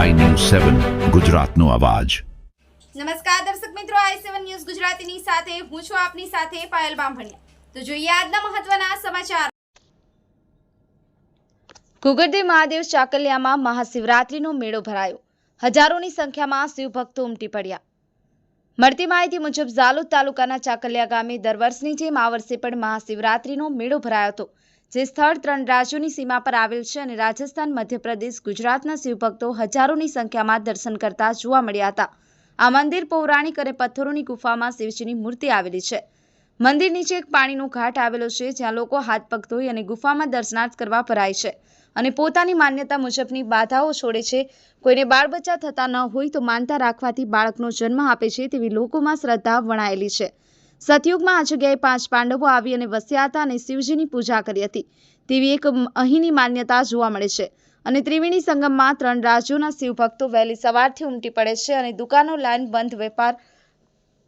સેવન ગુજરાતનો અવાજ. નમસ્કાર દર્શક મિત્રો આઈ સેવન ન્યૂઝ ગુજરાતીની સાથે હું છું આપની સાથે પાયલ બામભણિયા. તો જોઈએ આજના મહત્વના સમાચાર. ઘુગરદેવ મહાદેવ ચાકલિયામાં મહાશિવરાત્રીનો મેળો ભરાયો. હજારોની સંખ્યામાં શિવભક્તો ઉમટી પડ્યા. મળતી માહિતી મુજબ ઝાલોદ તાલુકાના ચાકલિયા ગામે દર વર્ષની જેમ આ વર્ષે પણ મહાશિવરાત્રીનો મેળો ભરાયો હતો. જે સ્થળ ત્રણ રાજ્યોની સીમા પર આવેલ છે અને રાજસ્થાન, મધ્યપ્રદેશ, ગુજરાતના શિવભક્તો હજારોની સંખ્યામાં દર્શન કરતા જોવા મળ્યા હતા. આ મંદિર પૌરાણિક અને પથ્થરોની ગુફામાં શિવજીની મૂર્તિ આવેલી છે. મંદિર નીચે એક પાણીનો ઘાટ આવેલો છે, જ્યાં લોકો હાથ પગ ધોઈ અને ગુફામાં દર્શનાર્થ કરવા ભરાય છે અને પોતાની માન્યતા મુજબની બાધાઓ છોડે છે. કોઈને બાળ બચ્ચા થતા ન હોય તો માનતા રાખવાથી બાળકનો જન્મ આપે છે તેવી લોકોમાં શ્રદ્ધા વણાયેલી છે. સતયુગમાં આ જગ્યાએ પાંચ પાંડવો આવી અને વસ્યા હતા અને શિવજીની પૂજા કરી હતી. તેવી એક અહીંની માન્યતા જોવા મળે છે. અને ત્રિવેણી સંગમમાં ત્રણ રાજ્યોના શિવભક્તો વહેલી સવારથી ઉમટી પડે છે અને દુકાનો લાઈન બંધ, વેપાર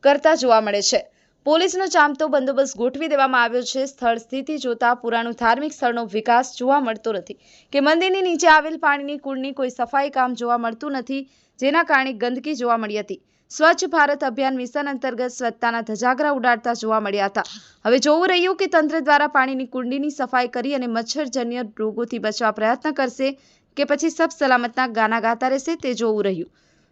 કરતા જોવા મળે છે. પોલીસનો ચામતો બંદોબસ્ત ગોઠવી દેવામાં આવ્યો છે. સ્થળ સ્થિતિ જોતા પુરાણું ધાર્મિક સ્થળનો વિકાસ જોવા મળતો નથી. કે મંદિરની નીચે આવેલ પાણીની કુળની કોઈ સફાઈ કામ જોવા મળતું નથી, જેના કારણે ગંદકી જોવા મળી હતી. સ્વચ્છ ભારત અભિયાન મિશન અંતર્ગત સ્વચ્છતાના ધજાગરા ઉડાડતા જોવા મળ્યા હતા. હવે જોવું રહ્યું કે તંત્ર દ્વારા પાણીની કુંડીની સફાઈ કરી અને મચ્છરજન્ય રોગોથી બચવા પ્રયત્ન કરશે કે પછી સબ સલામતના ગાના ગાતા રહેશે તે જોવું રહ્યું.